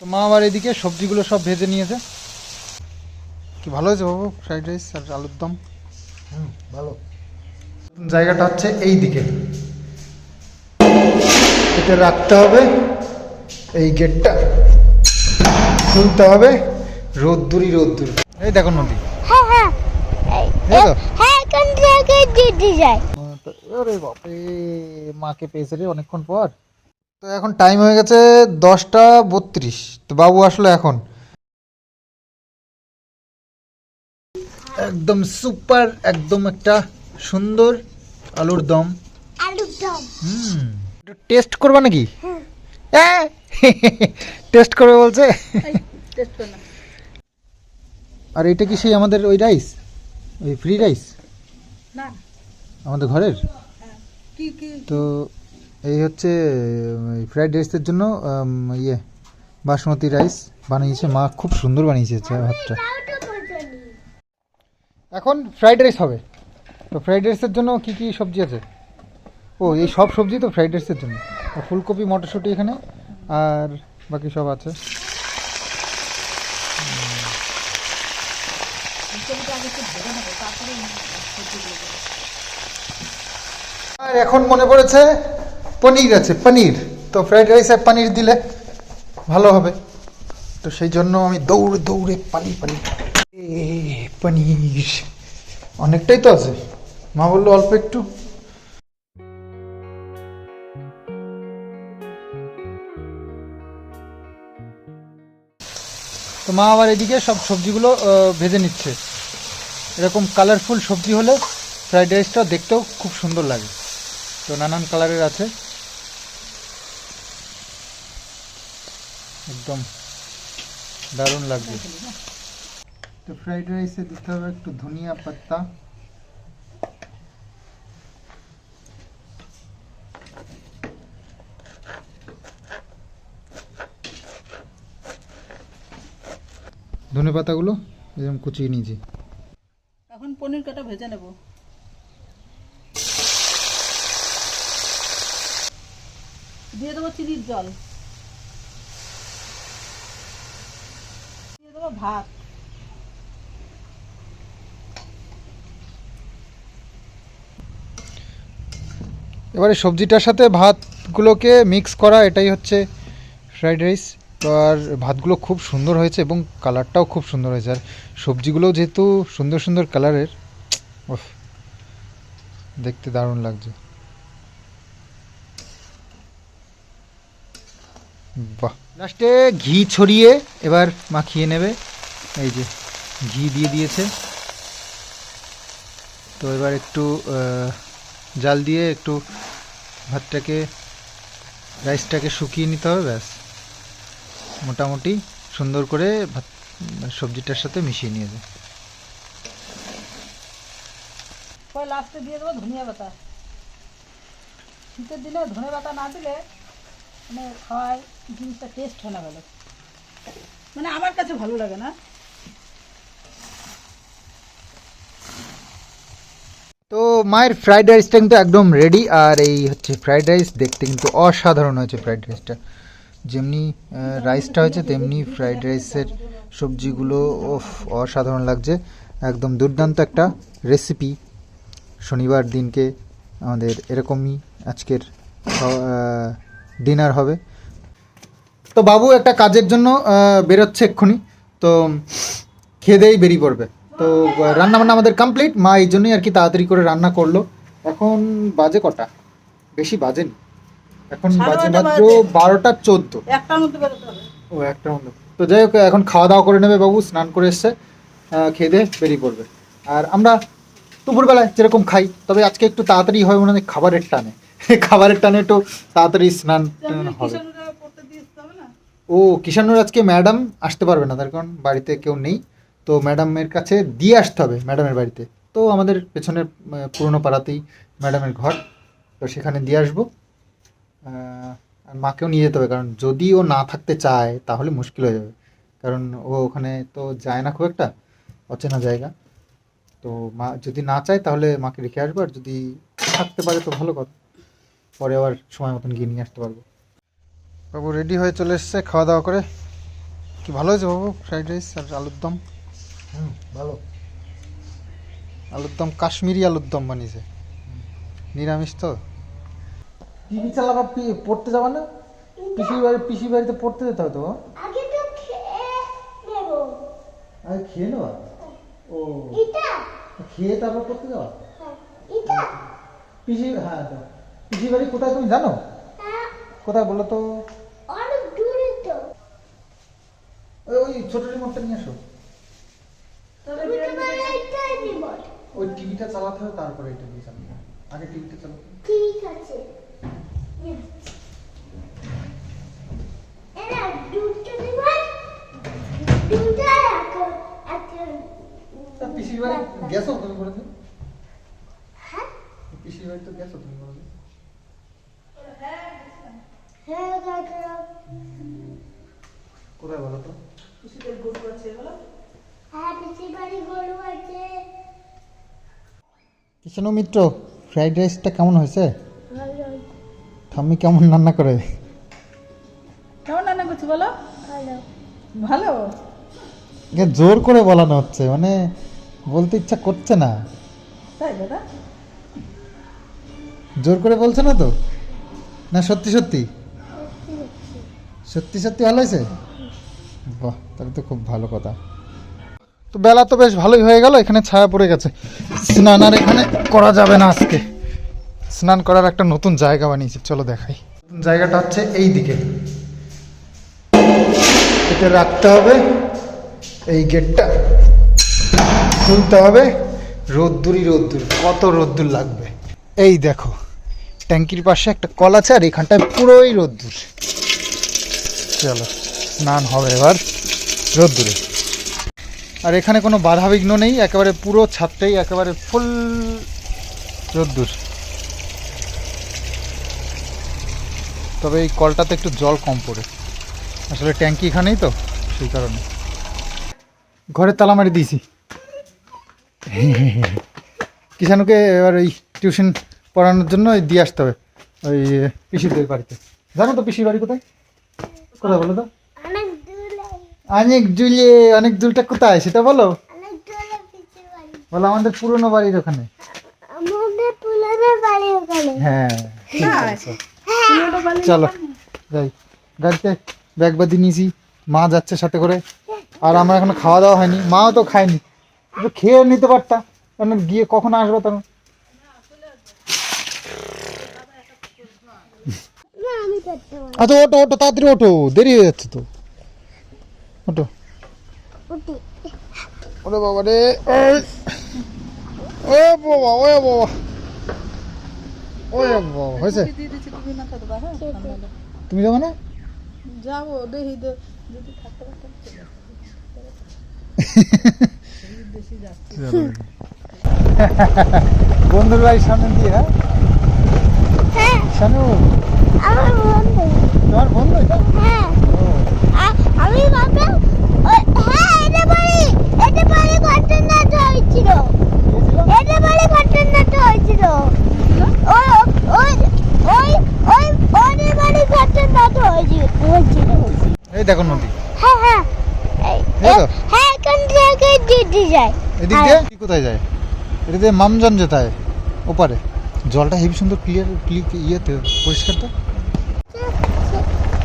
তো মা আবার এদিকে সবজিগুলো সব ভেজে নিয়েছে। কি ভালো হয়েছে বাবু? ফ্রাইড রাইস আর আলুর দম? হুম ভালো। জায়গাটা হচ্ছে এই দিকে এটা রাখতে হবে এই গেটটা। খুলতে হবে রোদ্দুরি রোদ্দুর। এই দেখো নদী। হ্যাঁ হ্যাঁ। হ্যাঁ এখান থেকে দিতে যায় ওরে বাপরে মাকে পেয়েছে রে অনেকক্ষণ পর। তো এখন টাইম হয়ে গেছে দশটা বত্রিশ। তো বাবু আসলো এখন। একদম সুপার একদম একটা সুন্দর আলুর দম। আলুর দম। হুম। টেস্ট করবা নাকি? হ্যাঁ। টেস্ট করবে বলছে? আর এটা কি সেই আমাদের ওই রাইস ওই ফ্রি রাইস না। আমাদের ঘরের? কি? তো এই হচ্ছে ফ্রাইড রাইসের জন্য ইয়ে বাসমতি রাইস বানিয়েছে। মা খুব সুন্দর বানিয়েছে ভাতটা। এখন ফ্রাইড রাইস হবে। তো ফ্রাইড রাইসের জন্য কি কি সবজি আছে? ও এই সব সবজি তো ফ্রাইড রাইসের জন্য। ফুলকপি মটরশুঁটি এখানে। আর বাকি সব আছে। আর এখন মনে পড়েছে পনির আছে, পনির। তো ফ্রাইড রাইসে পনির দিলে ভালো হবে। তো সেই জন্য আমি দৌড়ে দৌড়ে পানি পানি পনির। অনেকটাই তো আছে। মা বলল অল্প একটু। তো মা আবার এদিকে সব সবজিগুলো ভেজে নিচ্ছে। এরকম কালারফুল সবজি হলে ফ্রাইড রাইসটা দেখতেও খুব সুন্দর লাগে। তো নানান কালারের আছে। একদম দারুণ লাগবে। তো ফ্রাইড রাইসে দিতে হবে একটু ধনিয়া পাত্তা ধনে পাতাগুলো এরকম কুচিয়ে নিয়েছি। এখন পনির কাটা ভেজে নেব। দিয়ে দেবো চিনির জল দিয়ে দেবো ভাত। এবারে সবজিটার সাথে ভাতগুলোকে মিক্স করা, এটাই হচ্ছে ফ্রাইড রাইস আর ভাতগুলো খুব সুন্দর হয়েছে এবং কালারটাও খুব সুন্দর হয়েছে। আর সবজিগুলোও যেহেতু সুন্দর সুন্দর কালারের দেখতে দারুণ লাগছে। বাহ। লাস্টে ঘি ছড়িয়ে এবার মাখিয়ে নেবে। এই যে ঘি দিয়ে দিয়েছে। তো এবার একটু জাল দিয়ে একটু ভাতটাকে, রাইসটাকে শুকিয়ে নিতে হবে, ব্যাস। মোটামুটি সুন্দর করে ভাত, সবজিটার সাথে মিশিয়ে নিয়ে যায় লাস্টে দিয়ে দেবো ধনিয়া পাতা? শীতের দিনে ধনে পাতা না দিলে মানে খাওয়ায় জিনিসটা টেস্ট হয় না ভালো। মানে আমার কাছে ভালো লাগে না। তো মায়ের ফ্রাইড রাইসটা কিন্তু একদম রেডি আর এই হচ্ছে ফ্রাইড রাইস দেখতে কিন্তু অসাধারণ হয়েছে ফ্রাইড রাইসটা যেমনি রাইসটা হয়েছে, তেমনি ফ্রাইড রাইসের সবজিগুলো অসাধারণ লাগছে। একদম দুর্দান্ত একটা রেসিপি শনিবার দিনকে আমাদের এরকমই আজকের ডিনার হবে। তো বাবু একটা কাজের জন্য বেরোচ্ছে এক্ষুনি। তো খেদেই বেরিয়ে পড়বে। তো রান্না বান্না আমাদের কমপ্লিট মা এই জন্যই আর কি তাড়াতাড়ি করে রান্না করল। এখন বাজে কটা? বেশি বাজেনি। এখন বাজে মাত্র বারোটা চোদ্দ। একটার মধ্যে ও একটা মতো তো যাই হোক এখন খাওয়া দাওয়া করে নেবে বাবু স্নান করে এসছে। খেয়ে দিয়ে বেরিয়ে পড়বে। আর আমরা দুপুরবেলায় যেরকম খাই তবে আজকে একটু তাড়াতাড়ি হয় মনে হয় খাবারের টানে। খাবারের টানে একটু তাড়াতাড়ি স্নান টান হবে। ও কিষানুর আজকে ম্যাডাম আসতে পারবে না তার কারণ বাড়িতে কেউ নেই। তো ম্যাডামের কাছে দিয়ে আসতে হবে ম্যাডামের বাড়িতে। তো আমাদের পেছনের পুরনো পাড়াতেই ম্যাডামের ঘর। তো সেখানে দিয়ে আসব। আর মাকেও নিয়ে যেতে হবে কারণ যদি ও না থাকতে চায় তাহলে মুশকিল হয়ে যাবে। কারণ ও ওখানে তো যায় না খুব একটা অচেনা জায়গা। তো মা যদি না চায় তাহলে মাকে রেখে আসব। আর যদি থাকতে পারে তো ভালো কথা। পরে আবার সময় মতন গিয়ে নিয়ে আসতে পারব। বাবু রেডি হয়ে চলে এসছে খাওয়া দাওয়া করে। কি ভালো হয়েছে বাবু? ফ্রাইড রাইস আর আলুর দম? হুম ভালো। আলুর দম কাশ্মীরি আলুর দম বানিয়েছে। নিরামিষ তো। টিভি চালাবা পড়তে যাবা না? পিসি বাড়ি পিসি বাড়িতে পড়তে যেতে হবে তো। আগে তো খেয়ে নেব। আরে খেয়ে নেওয়া ও। এটা খেয়ে তারপর পড়তে যাওয়া হ্যাঁ, এটা পিসি হ্যাঁ দাও। পিসি বাড়ি কোথায় তুমি জানো? কোথায় বলো তো? অনেক দূরে তো। ওই ওই ছোট রিমোটটা নিয়ে আসো এইটাই ওই টিভিটা চালাতে হবে তারপরে এটা দিয়ে চালাতে আগে টিভিটা চালাতে। ঠিক আছে। তা পিসির বাড়ি গেছো তুমি বলে দিন হ্যাঁ? পিসির বাড়ি তো গেছো তুমি বলে দিন কোথায় বলো তো? খুশিদের গরু আছে বলো। হ্যাঁ পিসি বাড়ি গরু আছে। কৃষ্ণ মিত্র ফ্রাইড রাইসটা কেমন হয়েছে? ভালো। ঠাম্মি কেমন রান্না করে? কেমন রান্না করছি বলো? ভালো। ভালো? জোর করে বলানো হচ্ছে মানে বলতে ইচ্ছা করছে না। তাই দাদা? জোর করে বলছে না তো? না সত্যি সত্যি? সত্যি সত্যি ভালো হয়েছে? বাহ, তাহলে তো খুব ভালো কথা। তো বেলা তো বেশ ভালোই হয়ে গেল, এখানে ছায়া পড়ে গেছে। স্নান আর এখানে করা যাবে না আজকে। স্নান করার একটা নতুন জায়গা বানিয়েছি, চলো দেখাই। জায়গাটা হচ্ছে এই দিকে। এটা রাখতে হবে, এই গেটটা। খুলতে হবে, রোদ্দুরই রোদ্দুর, কত রোদ্দুর লাগবে। এই দেখো, ট্যাঙ্কির পাশে একটা কল আছে আর এখানটায় পুরোই রোদ্দুর। চলো। স্নান হবে এবার রোদ্দুরে আর এখানে কোনো বাধা বিঘ্ন নেই, একেবারে পুরো ছাদটাই একেবারে ফুল রোদ্দুর তবে এই কলটাতে একটু জল কম পড়ে। আসলে ট্যাঙ্কি এখানেই তো, সেই কারণে। ঘরে তালা মারি দিয়েছি। কিষানুকে এবার ওই টিউশন পড়ানোর জন্য দিয়ে আসতে হবে, ওই পিসিদের বাড়িতে। জানো তো পিসির বাড়ি কোথায়? কোথায় বলো তো? অনেক দূরে। অনেক জুলে অনেক জুলটা কোথায় সেটা বলো? অনেক দূরে পিসি বাড়ি। বলো আমাদের পুরনো বাড়ির ওখানে। আমাদের পুলানের বাড়ি ওখানে। হ্যাঁ হ্যাঁ। আছে। চলো যাই। গাড়িতে ব্যাগ বাদি নিয়েছি মা যাচ্ছে সাথে করে। আর আমার এখনও খাওয়া দাওয়া হয়নি মাও তো খায়নি। একটু খেয়ে নিতে পারতাম কারণ গিয়ে কখন আসব তখন না আমি করতে পারি আচ্ছা ওটো ওটো তাড়াতাড়ি ওটো দেরি হয়ে যাচ্ছে তো। ওটো ওরে বাবা রে ও বাবা ও বাবা। ও বাবা হয়েছে? তুমি হ্যাঁ? সামনে। তুমি যাবে না? যাব দেখি দে- যদি থাকতে পারতাম বন্ধুর বাড়ির সামনে দিয়ে হ্যাঁ? হ্যাঁ। শানু। হ্যাঁ হ্যাঁ হ্যাঁ যায় কোথায় যায়? যেতায় জলটা হেবি সুন্দর ক্লিয়ার ক্লিক ইয়েতে, পরিষ্কার তো?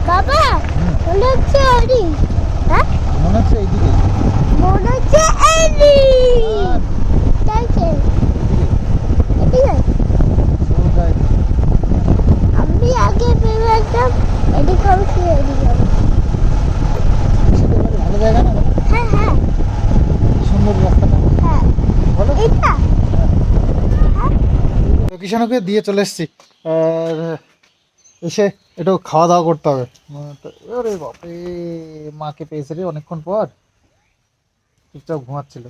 বাবা মনে হচ্ছে ওরি হ্যাঁ? মনে হচ্ছে এইদিকে। মনে হচ্ছে এরি সোজা আমি আগে ভেবেছিলাম এদিকে হবে কি এদিকে ভালো জায়গা না হ্যাঁ। হ্যাঁ। সুন্দর রাস্তাটা হ্যাঁ। এটা তো কিষাণকে দিয়ে চলে এসেছি। আর এসে একটু খাওয়া দাওয়া করতে হবে। ওরে বাপরে মাকে পেয়েছে রে অনেকক্ষণ পর। চুপচাপ ঘুমাচ্ছিল।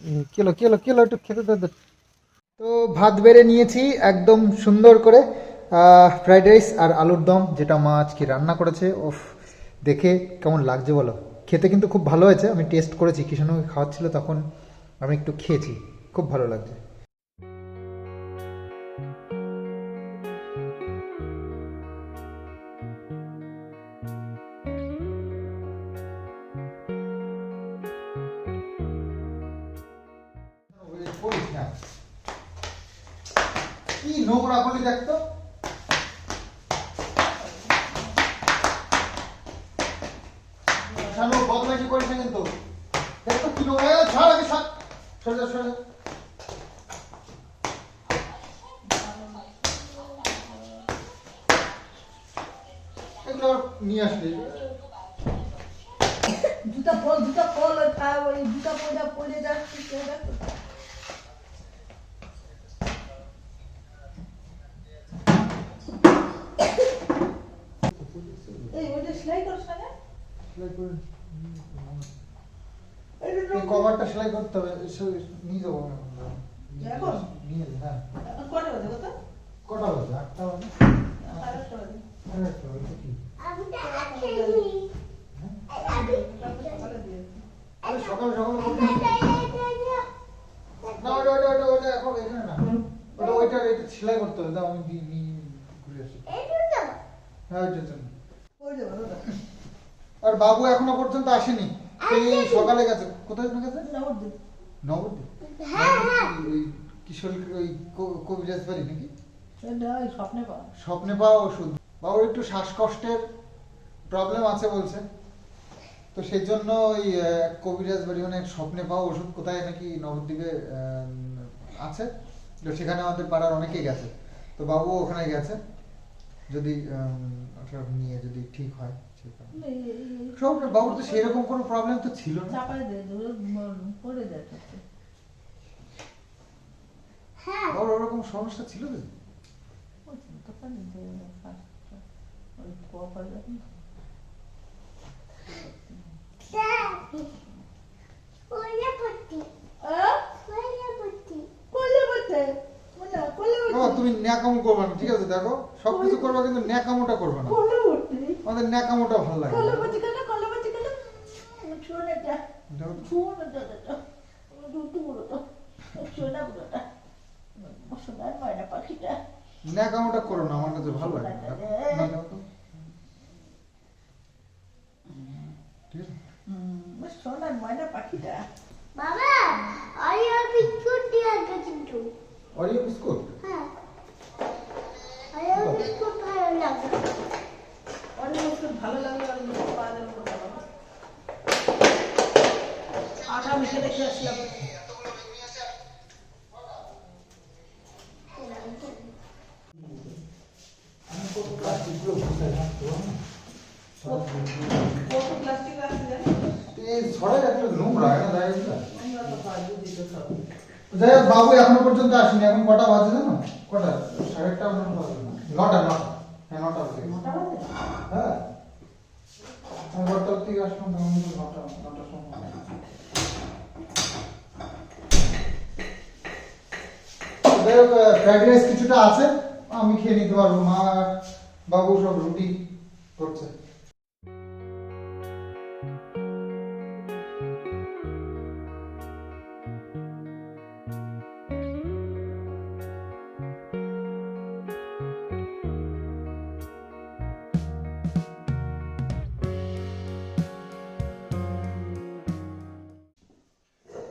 এই, কি হলো কি হলো কি হলো একটু খেতে দে। তো ভাত বেড়ে নিয়েছি একদম সুন্দর করে ফ্রাইড রাইস আর আলুর দম যেটা মা আজকে রান্না করেছে। ওফ দেখে কেমন লাগছে বলো। খেতে কিন্তু খুব ভালো হয়েছে আমি টেস্ট করেছি কিষাণকে খাওয়াচ্ছিল তখন আমি একটু খেয়েছি খুব ভালো লাগছে। নোংরা করলি দেখ তো শানু বদমাইশি করিস না কিন্তু। দেখ তো কি নোংরা ছাড় আগে, ছাড়। সরে জুতা জুতা যাচ্ছে এই ওইটা সেলাই করছ না? সেলাই করে এই কভারটা সেলাই করতে হবে নিয়ে যাব আমি এখন? নিয়ে যাব হ্যাঁ। কটা বাজে কত কটা বাজে? আটটা বাজে? আটটা বাজে। আটটা বাজে কি? আমি তো আখিনি আমি সকালে দিয়ে আরে সকাল সকাল না ওটা ওটা ওটা ওটা এখন এখানে না। ওটা ওইটা এটা সেলাই করতে হবে। দাও আমি নিয়ে ঘুরে আসি। হ্যাঁ ওইটার জন্য ওই যে ভালো আর বাবু এখনও পর্যন্ত আসেনি। সকালে গেছে। কোথায় গেছে নবদ্বীপ। নবদ্বীপ? হ্যাঁ হ্যাঁ। ওই কিশোর ওই কবিরাজ বাড়ি নাকি? স্বপ্নে পাওয়া। স্বপ্নে পাওয়া ওষুধ। বাবুর একটু শ্বাসকষ্টের প্রবলেম আছে বলছে। তো সেই জন্য ওই আহ, কবিরাজ বাড়ি মানে স্বপ্নে পাওয়া ওষুধ কোথায় নাকি নবদ্বীপে আহ, আছে। তো সেখানে আমাদের পাড়ার অনেকেই গেছে। তো বাবু ওখানে গেছে। যদি উম, নিয়ে যদি ঠিক হয় সব বাবুর তো সেরকম কোনো প্রবলেম তো ছিল না। দেয় তো হ্যাঁ। বাবুর ওরকম সমস্যা ছিল তো পড়তি পড়তি তুমি ন্যাকামো করবে না ঠিক আছে দেখো সব কিছু করবে কিন্তু ন্যাকামোটা করবে না। কোলে আমাদের ন্যাকামোটা ভালো লাগে। ন্যাকামোটা করো না আমার কাছে ভালো লাগে সোনার ময়না পাখিটা। বাবা আছে কিন্তু অরিও বিস্কুট হ্যাঁ। আরিয়া বিস্কুট ভালো লাগে। অনেক বছর ভালো লাগল আর কিছু পাওয়া যাবে না। বাবা। আটা মেখে রেখে আসলাম। একটা নোংরা এটা যাই বাবু এখনও পর্যন্ত আসেনি এখন কটা বাজে জানো? কটা? সাড়ে আটটা পর্যন্ত নটা নটা। হ্যাঁ নটা বাজে। মোটা বাজে? হ্যাঁ। বটতল থেকে আসলাম নটা নটার সময়। ফ্রাইড রাইস কিছুটা আছে আমি খেয়ে নিতে পারব। মা বাবু সব রুটি করছে।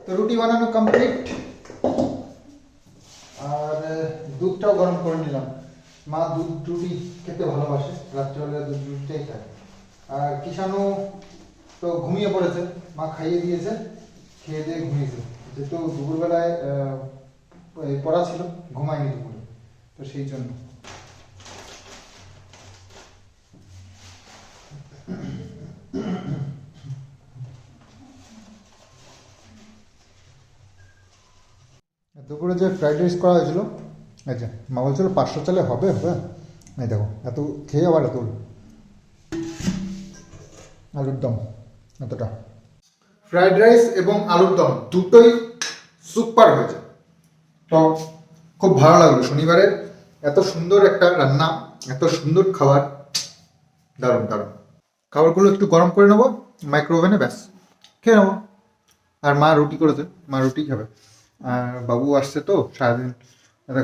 তো রুটি বানানো কমপ্লিট আর দুধটাও গরম করে নিলাম। মা দুধ রুটি খেতে ভালোবাসে, রাত্রেবেলা দুধ রুটিটাই খায়। আর কিষানু তো ঘুমিয়ে পড়েছে, মা খাইয়ে দিয়েছে, খেয়ে দিয়ে ঘুমিয়েছে। যেহেতু দুপুরবেলায় পড়া ছিল, ঘুমায়নি দুপুরে, তো সেই জন্য দুপুরে যে ফ্রাইড রাইস করা হয়েছিল আচ্ছা মা বলছিল পাঁচশো চালে হবে হবে। এই দেখো, এত, খেয়ে আবার এত আলুর দম, এতটা। ফ্রাইড রাইস এবং আলুর দম দুটোই সুপার হয়েছে। তো খুব ভালো লাগল শনিবারের এত সুন্দর একটা রান্না, এত সুন্দর খাবার। দারুণ দারুণ। খাবারগুলো একটু গরম করে নেব মাইক্রোওভেনে ব্যাস, খেয়ে নেব। আর মা রুটি করেছে, মা রুটি খাবে। আর বাবু আসছে তো সারাদিন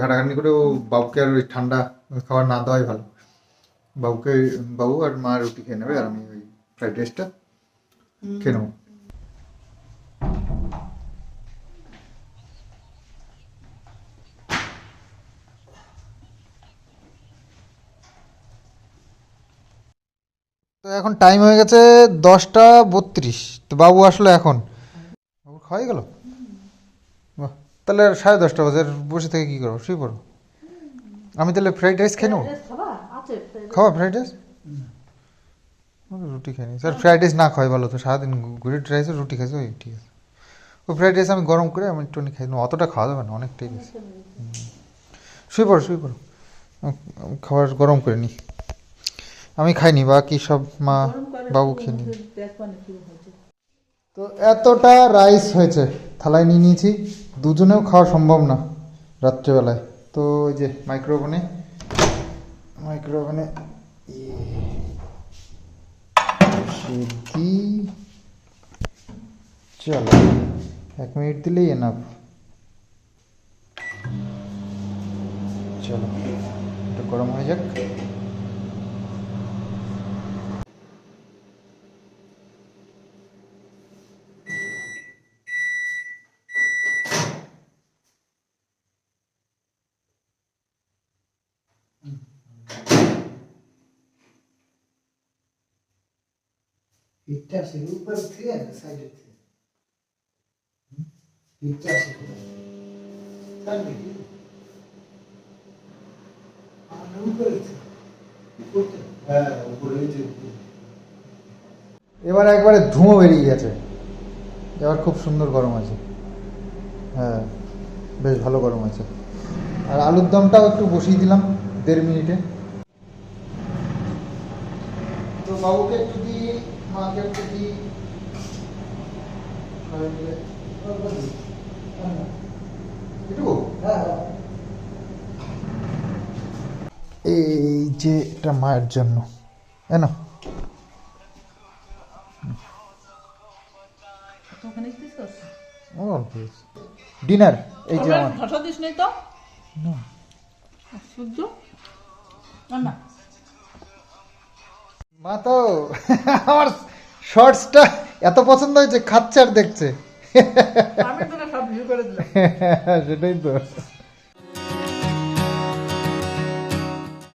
ঘাটাঘাটি করে ও বাবুকে আর ওই ঠান্ডা খাবার না দেওয়াই ভালো। বাবুকে বাবু আর মা রুটি খেয়ে নেবে আর আমি ওই ফ্রাইড রাইসটা খেয়ে নেব। তো এখন টাইম হয়ে গেছে দশটা বত্রিশ তো বাবু আসলো এখন। বাবু খাওয়াই গেল? তাহলে সাড়ে দশটা বাজে বসে থেকে কী করব? শুয়ে পড়ো আমি তাহলে ফ্রাইড রাইস খেয়ে নেব? খাওয়া ফ্রাইড রাইস রুটি খাই নি স্যার ফ্রাইড রাইস না খাওয়াই ভালো তো সারাদিন ঘুরে রাইসে রুটি খাইছে ওই ঠিক আছে। ওই ফ্রাইড রাইস আমি গরম করে আমি একটুখানি খাই নেব অতটা খাওয়া যাবে না অনেকটাই গেছে শুয়ে পড়ো শুয়ে পড়ো। খাবার গরম করে নিই আমি খাইনি বাকি সব মা বাবু খেয়ে তো এতটা রাইস হয়েছে থালায় নিয়ে নিয়েছি। দুজনেও খাওয়া সম্ভব না রাত্রেবেলায়। তো ওই যে মাইক্রোওভেনে মাইক্রোওভেনে সিদ্ধি চলো, এক মিনিট দিলেই এনাফ চলো, একটু গরম হয়ে যাক। আছে আছে আছে এবার একবারে ধুঁয়ো বেরিয়ে গেছে। এবার খুব সুন্দর গরম আছে। হ্যাঁ বেশ ভালো গরম আছে। আর আলুর দমটাও একটু বসিয়ে দিলাম দেড় মিনিটে। তো বাবুকে একটু সবাই মিলে এটুকু এই যে এটা মায়ের জন্য এ না ওখানে কি দিস অল্প ডিনার এই যে আমার। ঘষা দিস নেই তো? না। শুদ্ধ না না। মা তো আমার শর্টসটা এত পছন্দ হয়েছে খাচ্ছে আর দেখছে। সেটাই তো।